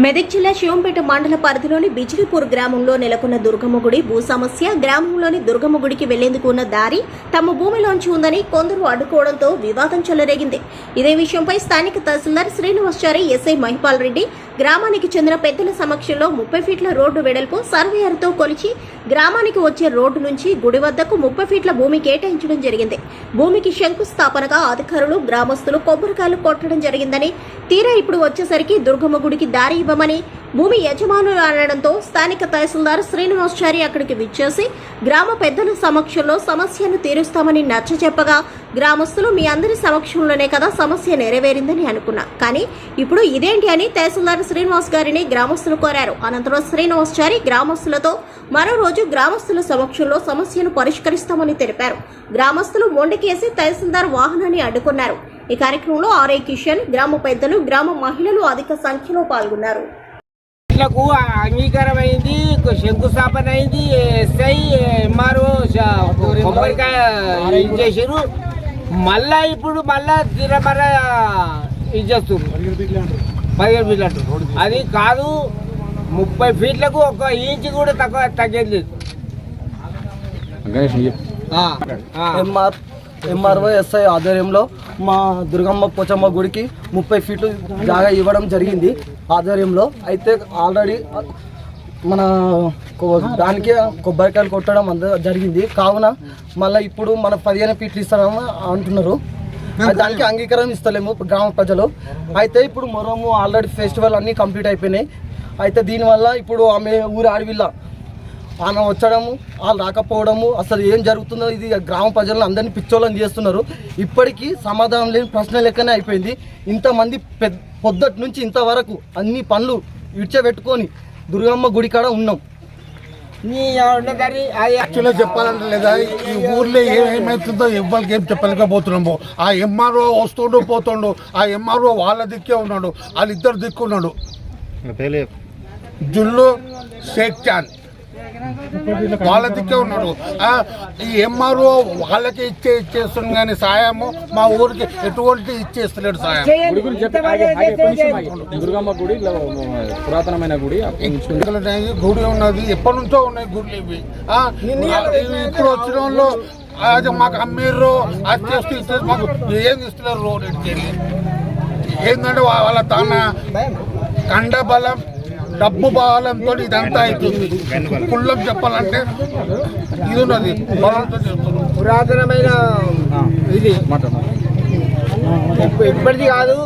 మెదక్ జిల్లా శివంపేట మండల పరిధిలోని బిజిలీపూర్ గ్రామంలో నెలకొన్న దుర్గమ్మ గుడి భూ సమస్య గ్రామంలోని దుర్గమ్మ గుడికి వెళ్ళేందుకు ఉన్న దారి తమ భూమిలోంచి ఉందని కొందరు అడ్డుకోవడంతో వివాదం చెలరేగింది. ఇదే విషయంపై స్థానిక తహసీల్దార్ శ్రీనివాసచారి ఎస్ఐ మహిపాల్ రెడ్డి గ్రామానికి చెందిన పెద్దల సమక్షంలో ముప్పై ఫీట్ల రోడ్డు వెడల్పు సర్వేయర్తో కొలిచి గ్రామానికి వచ్చే రోడ్డు నుంచి గుడి వద్దకు ముప్పై ఫీట్ల భూమి కేటాయించడం జరిగింది. భూమికి శంకుస్థాపనగా అధికారులు గ్రామస్తులు కొబ్బరికాయలు కొట్టడం జరిగిందని తీరా ఇప్పుడు వచ్చేసరికి దుర్గమ్మ గుడికి దారి ఇవ్వమని భూమి యజమానులు అనడంతో స్థానిక తహసీల్దార్ శ్రీనివాసచారి అక్కడికి విచ్చేసి గ్రామ పెద్దల సమక్షంలో సమస్యను తీరుస్తామని నచ్చ చెప్పగా గ్రామస్తులు మీ అందరి సమక్షంలోనే కదా సమస్య నెరవేరిందని అనుకున్నా. కానీ ఇప్పుడు ఇదేంటి అని తహసీల్దార్ శ్రీనివాస్ గారిని గ్రామస్తులు కోరారు. అనంతరం శ్రీనివాసచారి గ్రామస్తులతో మరో రోజు గ్రామస్తుల సమక్షంలో సమస్యను పరిష్కరిస్తామని తెలిపారు. గ్రామస్తులు మొండికేసి తహసీల్దార్ వాహనాన్ని అడ్డుకున్నారు. ఈ కార్యక్రమంలో ఆర్ఐ కిషన్ గ్రామ పెద్దలు గ్రామ మహిళలు అధిక సంఖ్యలో పాల్గొన్నారు. ఇళ్ళకు అంగీకారమైంది శంకుస్థాపన అయింది ఎస్ఐ ఎంఆర్ఓ కొబ్బరికాయ ఇది చేసారు మళ్ళా ఇప్పుడు మళ్ళా తిరమర ఇది చేస్తున్నారు పదిహేను ఫీట్లు అంటారు అది కాదు ముప్పై ఫీట్లకు ఒక ఇంచ్ కూడా తక్కువ తగ్గేది లేదు. ఎంఆర్ ఎంఆర్ఓ ఎస్ఐ ఆధ్వర్యంలో మా దుర్గమ్మ పోచమ్మ గుడికి ముప్పై ఫీట్లు జాగా ఇవ్వడం జరిగింది. ఆధ్వర్యంలో అయితే ఆల్రెడీ మన దానికి కొబ్బరికాయలు కొట్టడం అంద జరిగింది. కావున మళ్ళీ ఇప్పుడు మన పదిహేను ఫీట్లు ఇస్తామని అంటున్నారు. దానికి అంగీకారం ఇస్తలేము గ్రామ ప్రజలు. అయితే ఇప్పుడు మొరము ఆల్రెడీ ఫెస్టివల్ అన్నీ కంప్లీట్ అయిపోయినాయి. అయితే దీనివల్ల ఇప్పుడు ఆమె ఊరి ఆడవిల్ల ఆమె వచ్చడము వాళ్ళు రాకపోవడము అసలు ఏం జరుగుతుందో ఇది గ్రామ ప్రజలను అందరినీ పిచ్చోళ్ళని చేస్తున్నారు. ఇప్పటికీ సమాధానం లేని ప్రశ్న లెక్కనే అయిపోయింది. ఇంతమంది పెద్ద పొద్దుటి నుంచి ఇంతవరకు అన్ని పనులు విడిచబెట్టుకొని దుర్గమ్మ గుడి కాడ ఉన్నాం. యాక్చువల్గా చెప్పాలంటే లేదా ఈ ఊర్లో ఏమేమవుతుందో ఎవ్వరికి ఏం చెప్పలేకపోతున్నాము ఆ ఎంఆర్ఓ వస్తుండు పోతుండు ఆ ఎంఆర్ఓ వాళ్ళ దిక్కే ఉన్నాడు వాళ్ళిద్దరు దిక్కు ఉన్నాడు. జుల్లు షేక్ చాన్. వాళ్ళ దిక్కే ఉన్నాడు. ఆ, ఈ ఎంఆర్ఓ వాళ్ళకి ఇచ్చే ఇచ్చేస్తుంది కానీ సాయము మా ఊరికి ఎటువంటి ఇచ్చేస్తలేడు సాయం. గుడి. దుర్గమ్మ గుడి పురాతనమైన గుడి గుడి ఉన్నది ఎప్పటి నుంచో ఉన్నాయి గుడ్లు ఇవి. ఇప్పుడు వచ్చిన వాళ్ళు అది మాకు అమ్మీర్రు అది చేస్తూ ఇస్తే మాకు ఏం ఇస్తున్నారు రోడ్ ఏంటంటే వాళ్ళ తన కండ బలం డబ్బు బలంతో ఇదంతా అవుతుంది కుళ్ళం చెప్పాలంటే ఇది ఉన్నది. బలంతో పురాతనమైన ఇది. ఇప్పటిది కాదు.